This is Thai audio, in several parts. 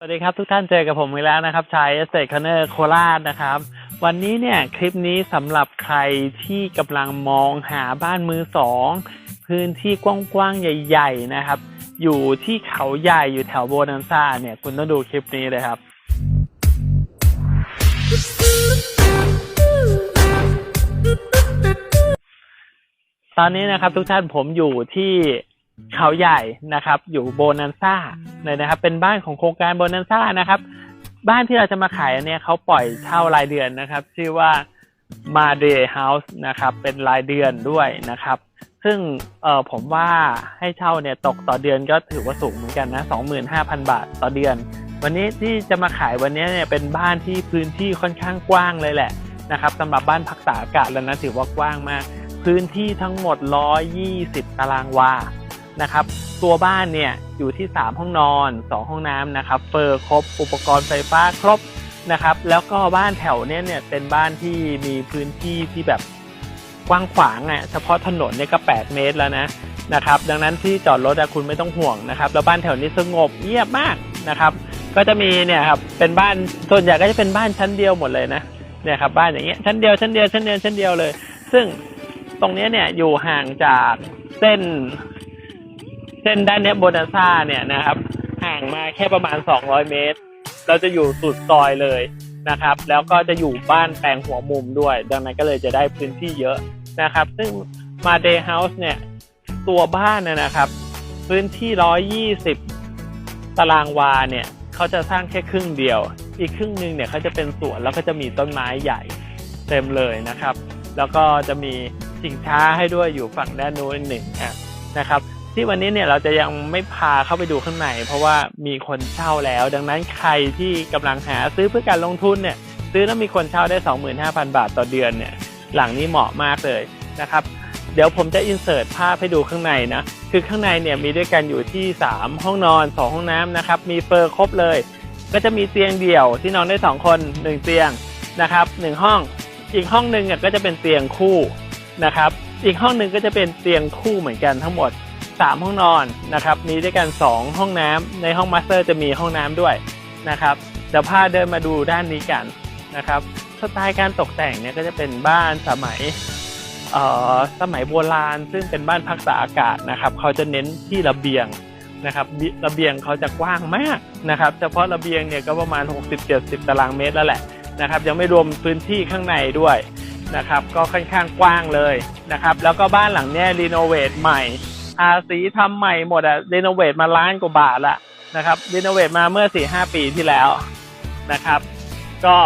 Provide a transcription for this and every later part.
สวัสดีครับทุกท่านเจอกับผมอีกแล้วนะครับชายเอสเต c ค n เนอร์โคราชนะครับ วันนี้เนี่ยคลิปนี้สำหรับใครที่กำลังมองหาบ้านมือสองพื้นที่กว้างๆ ใหญ่ ๆ นะครับ อยู่ที่เขาใหญ่อยู่แถวโบนันซ่าเนี่ยคุณต้องดูคลิปนี้เลยครับตอนนี้นะครับทุกท่านผมอยู่ที่ เขาใหญ่นะครับ อยู่โบนันซ่าเลยนะครับ เป็นบ้านของโครงการโบนันซ่านะครับ บ้านที่เราจะมาขายอันเนี้ยเขาปล่อยเช่ารายเดือนนะครับ ชื่อว่ามาเดย์เฮาส์นะครับ เป็นรายเดือนด้วยนะครับ ซึ่งเออผมว่าให้เช่าเนี่ยตกต่อเดือนก็ถือว่าสูงเหมือนกันนะ 25,000 บาทต่อเดือน วันนี้ที่จะมาขายวันนี้เนี่ยเป็นบ้านที่พื้นที่ค่อนข้างกว้างเลยแหละนะครับสำหรับบ้านพักตากอากาศแล้วนะถือว่ากว้างมาก พื้นที่ทั้งหมด 120 ตารางวา นะครับ ตัวบ้านเนี่ยอยู่ที่ 3 ห้องนอน 2 ห้องน้ำนะครับเฟอร์ครบอุปกรณ์ไฟฟ้าครบนะครับ แล้วก็บ้านแถวเนี้ยเนี่ยเป็นบ้านที่มีพื้นที่ที่แบบกว้างขวางอะเฉพาะถนนเนี่ยก็ 8 เมตรแล้วนะนะครับ ดังนั้นที่จอดรถคุณไม่ต้องห่วงนะครับแล้วบ้านแถวนี้สงบเงียบมากนะครับ ก็จะมีเนี่ยครับเป็นบ้านส่วนใหญ่ก็จะเป็นบ้านชั้นเดียวหมดเลยนะเนี่ยครับบ้านอย่างเงี้ยชั้นเดียวชั้นเดียวชั้นเดียวชั้นเดียวเลย ซึ่งตรงนี้เนี่ยอยู่ห่างจากเส้น ส้นด้านเนี้ยโบนาซ่าเนี่ยนะครับ ห่างมาแค่ประมาณ 200 เมตร เราจะอยู่สุดซอยเลยนะครับ แล้วก็จะอยู่บ้านแปลงหัวมุมด้วย ดังนั้นก็เลยจะได้พื้นที่เยอะนะครับ ซึ่งมาเดย์เฮาส์เนี่ย ตัวบ้านนะครับ พื้นที่ 120 ตารางวาเนี่ยเขาจะสร้างแค่ครึ่งเดียว อีกครึ่งหนึ่งเนี่ยเขาจะเป็นสวนแล้วก็จะมีต้นไม้ใหญ่เต็มเลยนะครับ แล้วก็จะมีชิงช้าให้ด้วยอยู่ฝั่งด้านนู้นหนึ่งนะครับ ที่วันนี้เนี่ยเราจะยังไม่พาเข้าไปดูข้างใน เพราะว่ามีคนเช่าแล้ว ดังนั้นใครที่กำลังหาซื้อเพื่อการลงทุนเนี่ยซื้อแล้วมีคนเช่าได้ 25,000 บาทต่อเดือนเนี่ยหลังนี้เหมาะมากเลยนะครับ เดี๋ยวผมจะอินเสิร์ตภาพให้ดูข้างในนะคือข้างในเนี่ยมีด้วยกันอยู่ที่ 3 ห้องนอน 2 ห้องน้ำนะครับมีเฟอร์ครบเลย ก็จะมีเตียงเดี่ยวที่นอนได้ 2 คน 1 เตียงนะครับ1ห้องอีกห้องหนึ่งก็จะเป็นเตียงคู่นะครับอีกห้องหนึ่งก็จะเป็นเตียงคู่เหมือนกันทั้งหมด 3 ห้องนอนนะครับ มีด้วยกัน 2 ห้องน้ำในห้องมาสเตอร์จะมีห้องน้ำด้วยนะครับเดี๋ยวพาเดินมาดูด้านนี้กันนะครับสไตล์การตกแต่งเนี่ยก็จะเป็นบ้านสมัยเอ่อสมัยโบราณ ซึ่งเป็นบ้านพักตากอากาศนะครับ เขาจะเน้นที่ระเบียงนะครับ ระเบียงเขาจะกว้างมากนะครับ เฉพาะระเบียงเนี่ยก็ประมาณ 60-70 ตารางเมตรแล้วแหละนะครับ ยังไม่รวมพื้นที่ข้างในด้วยนะครับ ก็ค่อนข้างกว้างเลยนะครับ แล้วก็บ้านหลังนี้รีโนเวทใหม่ อาสีทำใหม่หมดอะรีโนเวทมาล้านกว่าบาทละนะครับรีโนเวทมาเมื่อสี่ห้าปีที่แล้วนะครับ ก็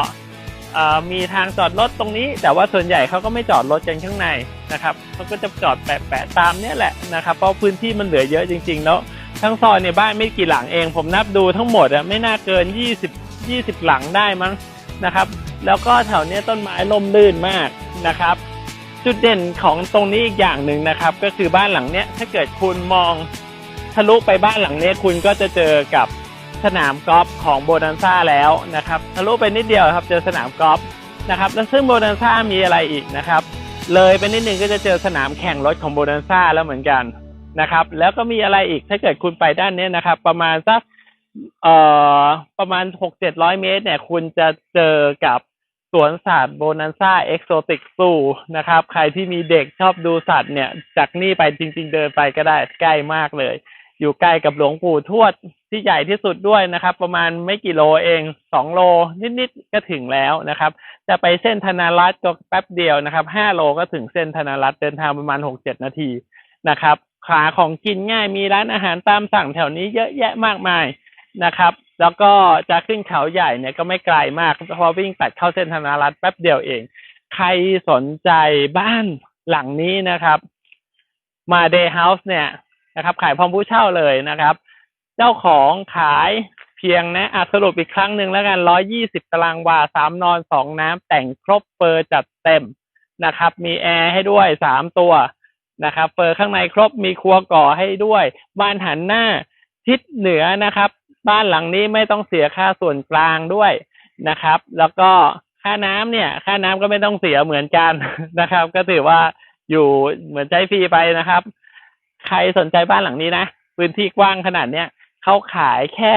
มีทางจอดรถตรงนี้ แต่ว่าส่วนใหญ่เขาก็ไม่จอดรถกันข้างในนะครับเขาก็จะจอดแปะๆตามเนี้ยแหละนะครับ เพราะพื้นที่มันเหลือเยอะจริงๆแล้วทั้งซอยเนี่ยบ้านไม่กี่หลังเอง ผมนับดูทั้งหมดอะไม่น่าเกิน 20 20 หลังได้มั้งนะครับ แล้วก็แถวเนี้ยต้นไม้ล่มลื่นมากนะครับ จุดเด่นของตรงนี้อีกอย่างหนึ่งนะครับ ก็คือบ้านหลังเนี้ยถ้าเกิดคุณมองทะลุไปบ้านหลังเนี้ยคุณก็จะเจอกับสนามกอล์ฟของโบนันซ่าแล้วนะครับทะลุไปนิดเดียวครับเจอสนามกอล์ฟนะครับแล้วซึ่งโบนันซ่ามีอะไรอีกนะครับ เลยไปนิดนึงก็จะเจอสนามแข่งรถของโบนันซ่าแล้วเหมือนกันนะครับ แล้วก็มีอะไรอีกถ้าเกิดคุณไปด้านเนี้ยนะครับ ประมาณสักเอ่อประมาณหกเจ็ดร้อยเมตรเนี่ย คุณจะเจอกับ สวนสัตว์โบนันซ่าเอ็กโซติกซูนะครับ ใครที่มีเด็กชอบดูสัตว์เนี่ย จากนี่ไปจริง ๆ เดินไปก็ได้ใกล้มากเลย อยู่ใกล้กับหลวงปู่ทวดที่ใหญ่ที่สุดด้วยนะครับ ประมาณไม่กี่โลเองสองโลนิดๆก็ถึงแล้วนะครับ จะไปเส้นธนารัตก็แป๊บเดียวนะครับห้าโลก็ถึงเส้นธนารัตเดินทางประมาณหกเจ็ดนาทีนะครับขาของกินง่ายมีร้านอาหารตามสั่งแถวนี้เยอะแยะมากมายนะครับ แล้วก็จะขึ้นเขาใหญ่เนี่ยก็ไม่ไกลมากเพราะวิ่งตัดเข้าเส้นธนารัตน์แป๊บเดียวเอง ใครสนใจบ้านหลังนี้นะครับ มาเดย์เฮาส์เนี่ยนะครับ ขายพร้อมผู้เช่าเลยนะครับ เจ้าของขายเพียงนะอะสรุปอีกครั้งหนึ่งแล้วกันร้อยี่สิบตารางวาสามนอนสองน้ำแต่งครบเฟอร์จัดเต็มนะครับ มีแอร์ให้ด้วยสามตัวนะครับ เฟอร์ข้างในครบมีครัวก่อให้ด้วย บ้านหันหน้าทิศเหนือนะครับ บ้านหลังนี้ไม่ต้องเสียค่าส่วนกลางด้วยนะครับ แล้วก็ค่าน้ำเนี่ย ค่าน้ำก็ไม่ต้องเสียเหมือนกันนะครับ ก็ถือว่าอยู่เหมือนใช้ฟรีไปนะครับ ใครสนใจบ้านหลังนี้นะพื้นที่กว้างขนาดเนี้ยเขาขายแค่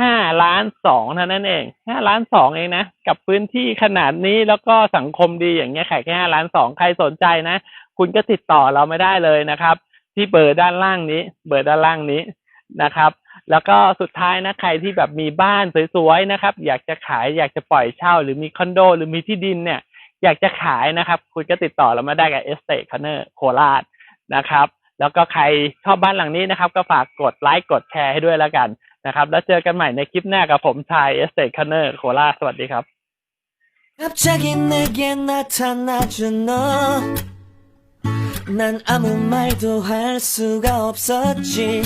ห้าล้านสองเท่านั้นเองห้าล้านสองเองนะ กับพื้นที่ขนาดนี้แล้วก็สังคมดีอย่างเงี้ยขายแค่ห้าล้านสองใครสนใจนะ คุณก็ติดต่อเราไม่ได้เลยนะครับ ที่เบอร์ด้านล่างนี้ เบอร์ด้านล่างนี้นะครับ แล้วก็สุดท้ายนะใครที่แบบมีบ้านสวยๆนะครับ อยากจะขายอยากจะปล่อยเช่า หรือมีคอนโด หรือมีที่ดินเนี่ย อยากจะขายนะครับ คุณก็ติดต่อเรามาได้กับเอสเต e คอนเนอร์โคราชนะครับ แล้วก็ใครชอบบ้านหลังนี้นะครับ ก็ฝากกดไลค์กดแชร์ให้ด้วยแล้วกันนะครับ แล้วเจอกันใหม่ในคลิปหน้ากับผมชายเอสเต e คอนเนอร์โคราชสวัสดีครับ 갑자기 내게 나타나준 너 난 아무 말도 할 수가 없었지